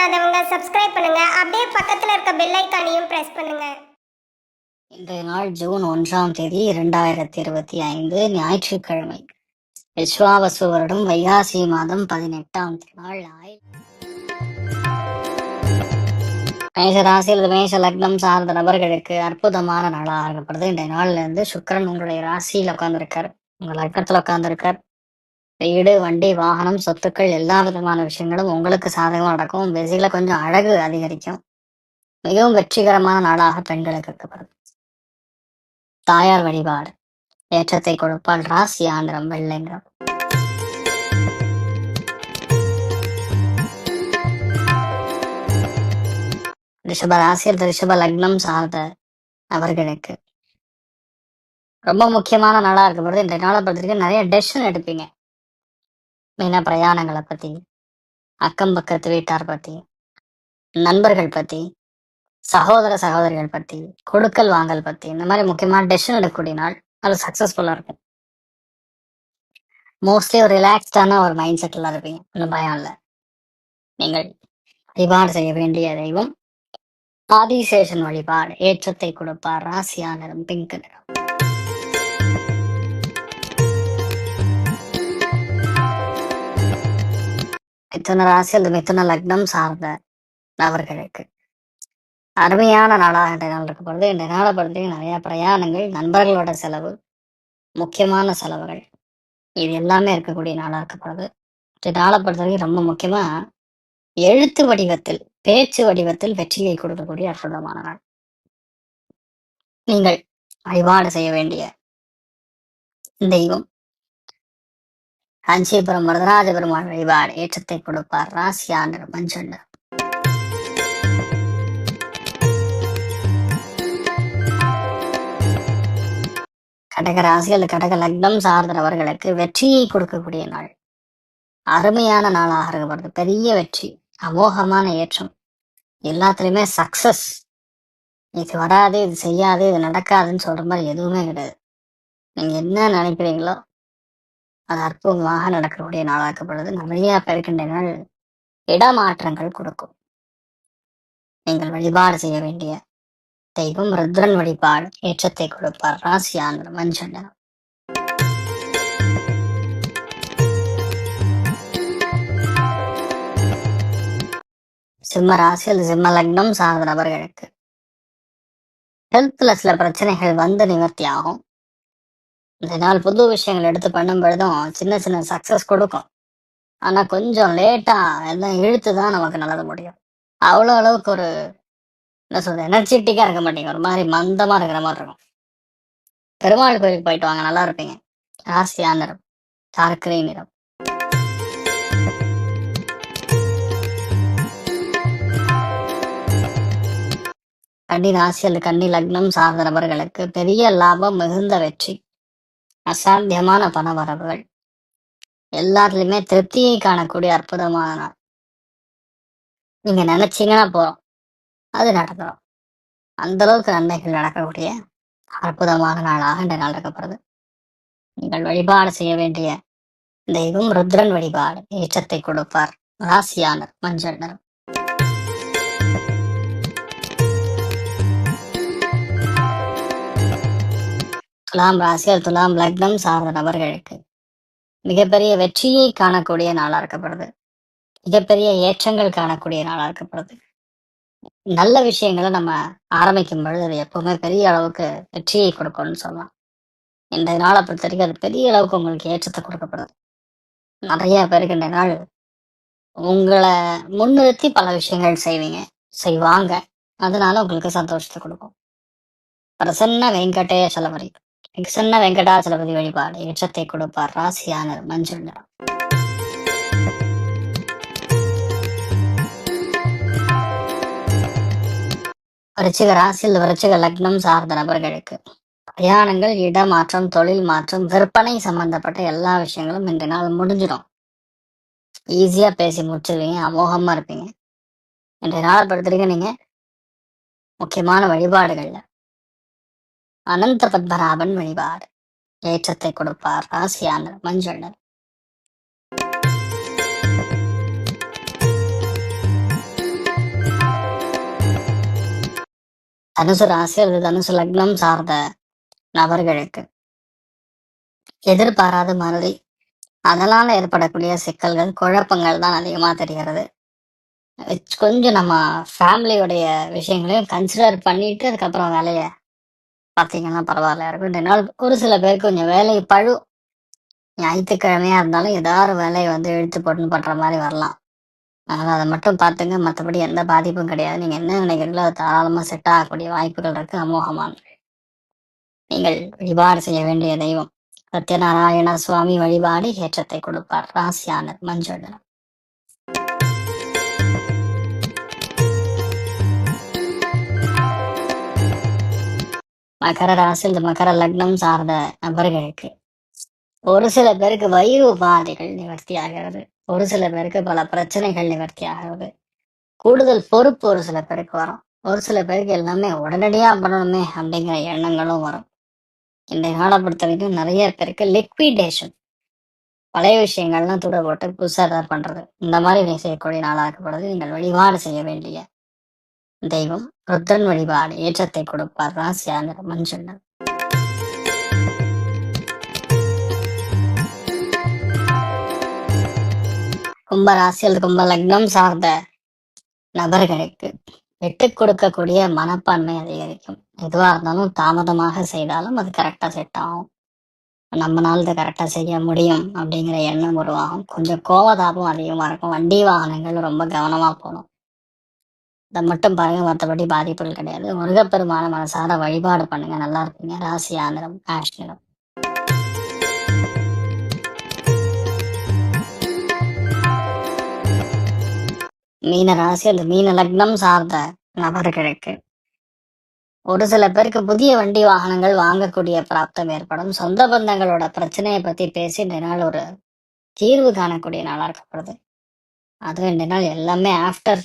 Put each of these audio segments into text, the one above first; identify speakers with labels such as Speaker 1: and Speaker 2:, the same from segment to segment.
Speaker 1: Subscribe பண்ணுங்க. அப்படியே பக்கத்துல இருக்க பெல் ஐக்கானையும் பிரஸ் பண்ணுங்க.
Speaker 2: இன்றைய நாள் ஜூன் ஒன்றாம் தேதி இரண்டாயிரத்தி இருபத்தி ஐந்து ஞாயிற்றுக்கிழமை. விஸ்வாவசு வருடம் வைகாசி மாதம் பதினெட்டாம் நாள் ஆயில் மேசராசியில் மேஷ லக்னம் சார்ந்த நபர்களுக்கு அற்புதமான நாளாக இருக்கப்படுது இன்றைய நாள்ல இருந்து சுக்கிரன் உங்களுடைய ராசியில் உட்கார்ந்துருக்கார். உங்க லக்னத்தில் உட்கார்ந்துருக்கார். வீடு வண்டி வாகனம் சொத்துக்கள் எல்லா விதமான விஷயங்களும் உங்களுக்கு சாதகமாக நடக்கும். பெசில கொஞ்சம் அழகு அதிகரிக்கும். மிகவும் வெற்றிகரமான நாளாக பெண்களுக்கு இருக்கப்படுது தாயார் வழிபாடு. ஏற்றத்தை கொடுப்பால் ராசி ஆந்திரம் வெள்ளைங்கிறோம் ரிஷப ராசியில் ரிஷப லக்னம் சார்ந்த அவர்களுக்கு ரொம்ப முக்கியமான நாளாக இருக்கப்படுது இந்த நாளை பொறுத்தவரைக்கும் நிறைய டெசிஷன் எடுப்பீங்க. மெயினாக பிரயாணங்களை பத்தி அக்கம் பக்கத்து வீட்டார் பத்தி நண்பர்கள் பத்தி சகோதர சகோதரிகள் பத்தி கொடுக்கல் வாங்கல் பத்தி இந்த மாதிரி முக்கியமான டெசிஷன் எடுக்கக்கூடிய நாள் அது சக்ஸஸ்ஃபுல்லாக இருக்கும். மோஸ்ட்லி ஒரு ரிலாக்ஸ்டான ஒரு மைண்ட் செட்டில் இருப்பீங்க. ஒன்றும் பயம் இல்லை. நீங்கள் வழிபாடு செய்ய வேண்டிய தெய்வம். ஆதிசேஷன் வழிபாடு. ஏற்றத்தை கொடுப்பார். ராசியா நிறம் பிங்க் நிறம். மிதுன ராசி அல்லது மிதுன லக்னம் சார்ந்த நபர்களுக்கு. அருமையான நாளாக இன்றைய நாள் இருக்க பொழுது இன்றைய நாளை பொறுத்தவரைக்கும் நிறைய பிரயாணங்கள் நண்பர்களோட செலவு முக்கியமான செலவுகள் இது எல்லாமே இருக்கக்கூடிய நாளாக இருக்கப்படுது இன்றைய நாளை பொறுத்தவரைக்கும் ரொம்ப முக்கியமா எழுத்து வடிவத்தில் பேச்சு வடிவத்தில் வெற்றியை கொடுக்கக்கூடிய அற்புதமான நாள். நீங்கள் வழிபாடு செய்ய வேண்டிய தெய்வம் காஞ்சிபுரம் வரதராஜ பெருமாள் வழிபாடு. ஏற்றத்தை கொடுப்பார் ராசியாண்டர் மஞ்சள் கடக ராசி அல்லது கடக லக்னம் சார்ந்தவர்களுக்கு வெற்றியை கொடுக்கக்கூடிய நாள். அருமையான நாளாக இருக்கப்படுது. பெரிய வெற்றி அமோகமான ஏற்றம். எல்லாத்துலயுமே சக்சஸ் இது வராது இது செய்யாது இது நடக்காதுன்னு சொல்ற மாதிரி எதுவுமே கிடையாது. நீங்க என்ன நினைக்கிறீங்களோ அது அற்புதமாக நடக்கக்கூடிய நாளாக்கப்படுது. நிறைய பேருக்கு நாள் இடமாற்றங்கள் கொடுக்கும். நீங்கள் வழிபாடு செய்ய வேண்டிய தெய்வம் ருத்ரன் வழிபாடு ஏற்றத்தை கொடுப்பார். ராசி ஆந்திரம் மஞ்சள் சிம்ம ராசி அல்லது சிம்ம லக்னம் சார்ந்த நபர்களுக்கு. ஹெல்த்ல சில பிரச்சனைகள் வந்து நிவர்த்தி ஆகும். இந்த நாள் புது விஷயங்கள் எடுத்து பண்ணும் பொழுதும் சின்ன சின்ன சக்சஸ் கொடுக்கும். ஆனா கொஞ்சம் லேட்டா எல்லாம் இழுத்து தான் நமக்கு நல்லது முடியும். அவ்வளோ அளவுக்கு ஒரு என்ன சொல்றது எனர்ஜெட்டிக்கா இருக்க மாட்டீங்க. ஒரு மாதிரி மந்தமா இருக்கிற மாதிரி இருக்கும். பெருமாள் கோயிலுக்கு போயிட்டு வாங்க நல்லா இருப்பீங்க. ராசியா நிறம் சார்க்கரை நிறம். கண்ணி ராசி அல்லது லக்னம் சார்ந்த நபர்களுக்கு பெரிய லாபம் மிகுந்த வெற்றி. அசாத்தியமான பண வரவுகள். எல்லாத்துலயுமே திருப்தியை காணக்கூடிய அற்புதமான நாள். நீங்க நினைச்சீங்கன்னா போறோம் அது நடந்துடும் அந்த அளவுக்கு நன்மைகள் நடக்கக்கூடிய அற்புதமான நாளாக இந்த நாள் இருக்கப்படுது. நீங்கள் வழிபாடு செய்ய வேண்டிய தெய்வம் ருத்ரன் வழிபாடு. ஏற்றத்தை கொடுப்பார். ராசியானர் மஞ்சள் நிறம். துலாம் ராசியல் துலாம் லக்னம் சார்ந்த நபர்களுக்கு மிகப்பெரிய வெற்றியை காணக்கூடிய நாளாக இருக்கப்படுது. மிகப்பெரிய ஏற்றங்கள் காணக்கூடிய நாளாக இருக்கப்படுது. நல்ல விஷயங்களை நம்ம ஆரம்பிக்கும் பொழுது அது எப்பவுமே பெரிய அளவுக்கு வெற்றியை கொடுக்கும்னு சொல்லலாம். இன்றைய நாளை பொறுத்த வரைக்கும் அது பெரிய அளவுக்கு உங்களுக்கு ஏற்றத்தை கொடுக்கப்படுது. நிறைய பேருக்கு இந்த நாள் உங்களை முன்னிறுத்தி பல விஷயங்கள் செய்வீங்க செய்வாங்க. அதனால உங்களுக்கு சந்தோஷத்தை கொடுக்கும். பிரசன்ன வெங்கடேசலபதி சொன்ன வெங்கடாச்சலபதி வழிபாடு ஏற்றத்தை கொடுப்பார் ராசியானர் மஞ்சள் நிறம். விருச்சிக ராசியில் விருச்சிக லக்னம் சார்ந்த நபர்களுக்கு பிரயாணங்கள் இடமாற்றம் தொழில் மாற்றம் விற்பனை சம்பந்தப்பட்ட எல்லா விஷயங்களும் இந்த நாள் முடிஞ்சிடும். ஈஸியா பேசி முடிச்சிருவீங்க அமோகமா இருப்பீங்க. இன்றைய நாளை படுத்துறீங்க நீங்க முக்கியமான வழிபாடுகள்ல அனந்த பத்மநாபன் வழிபாடு. ஏற்றத்தை கொடுப்பார் ராசியான மஞ்சள் நிறம். தனுசு ராசி அல்லது தனுசு லக்னம் சார்ந்த நபர்களுக்கு எதிர்பாராத மாதிரி அதனால ஏற்படக்கூடிய சிக்கல்கள் குழப்பங்கள் தான் அதிகமா தெரிகிறது. கொஞ்சம் நம்ம ஃபேமிலியோடைய விஷயங்களையும் கன்சிடர் பண்ணிட்டு அதுக்கப்புறம் வேலையை பார்த்தீங்கன்னா பரவாயில்ல இருக்கும். ரெண்டு நாள் ஒரு சில பேருக்கு கொஞ்சம் வேலை பழு ஞாயிற்றுக்கிழமையா இருந்தாலும் ஏதாவது வேலையை வந்து இழுத்து போட்டுன்னு பண்ற மாதிரி வரலாம். அதனால் அதை மட்டும் பார்த்துங்க. மற்றபடி எந்த பாதிப்பும் கிடையாது. நீங்க என்ன நினைக்கிறீங்களோ அது தாராளமா செட் ஆகக்கூடிய வாய்ப்புகள் இருக்கு. அமோகமானது நீங்கள் வழிபாடு செய்ய வேண்டிய தெய்வம். சத்யநாராயண சுவாமி வழிபாடு ஏற்றத்தை கொடுப்பார். ராசியானர் மஞ்சள் மகர ராசி இந்த மகர லக்னம் சார்ந்த நபர்களுக்கு ஒரு சில பேருக்கு வயிறு உபாதைகள் நிவர்த்தி ஆகிறது. ஒரு சில பேருக்கு பல பிரச்சனைகள் நிவர்த்தி ஆகிறது. கூடுதல் பொறுப்பு ஒரு சில பேருக்கு வரும். ஒரு சில பேருக்கு எல்லாமே உடனடியாக பண்ணணுமே அப்படிங்கிற எண்ணங்களும் வரும். இந்த காலம் பொறுத்த வரைக்கும் நிறைய பேருக்கு லிக்விடேஷன் பழைய விஷயங்கள்லாம் தூர போட்டு புதுசாக ஏதாவது பண்ணுறது இந்த மாதிரி செய்யக்கூடிய செய்யக்கூடிய நாளாக்கப்படுது நீங்கள் வழிபாடு செய்ய வேண்டிய தெய்வம் ருத்ரன் வழிபாடு ஏற்றத்தை கொடுப்பார். ராசியா நிறம் மஞ்சள் கும்ப ராசி அல்லது கும்ப லக்னம் சார்ந்த நபர்களுக்கு விட்டு கொடுக்கக்கூடிய மனப்பான்மை அதிகரிக்கும். எதுவா இருந்தாலும் தாமதமாக செய்தாலும் அது கரெக்டா செட் ஆகும். நம்மளால் இதை கரெக்டா செய்ய முடியும் அப்படிங்கிற எண்ணம் உருவாகும். கொஞ்சம் கோவதாபம் அதிகமா இருக்கும். வண்டி வாகனங்கள் ரொம்ப கவனமா போகணும். இதை மட்டும் பாருங்க மற்றபடி பாதிப்புகள் கிடையாது. முருகப்பெருமான மனசார வழிபாடு பண்ணுங்க. நல்லா இருப்பீங்க. ராசி ஆந்திரம் காஷ்மீரம். மீன ராசி அந்த மீன லக்னம் சார்ந்த நபர்களுக்கு ஒரு சில பேருக்கு புதிய வண்டி வாகனங்கள் வாங்கக்கூடிய பிராப்தம் ஏற்படும். சொந்த பந்தங்களோட பிரச்சனையை பத்தி பேசி இந்த நாள் ஒரு தீர்வு காணக்கூடிய நாளா இருக்கப்படுது அதுவும் இந்த நாள் எல்லாமே ஆஃப்டர்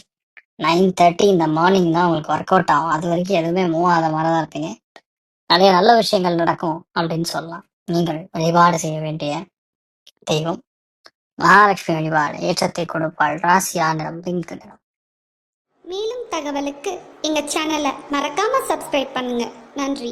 Speaker 2: நைன் தேர்ட்டி இந்த மார்னிங் தான் உங்களுக்கு ஒர்க் அவுட் ஆகும். அது வரைக்கும் எதுவுமே மூவ் ஆகாத மாதிரி தான் இருப்பீங்க. நிறைய நல்ல விஷயங்கள் நடக்கும் அப்படின்னு சொல்லலாம். நீங்கள் வழிபாடு செய்ய வேண்டிய தெய்வம். மகாலட்சுமி வழிபாடு ஏற்றத்தை கொடுப்பாள். ராசியா நிறம் பிங்க் நிறம்.
Speaker 1: மேலும் தகவலுக்கு எங்கள் சேனலை மறக்காமல் சப்ஸ்கிரைப் பண்ணுங்கள் நன்றி.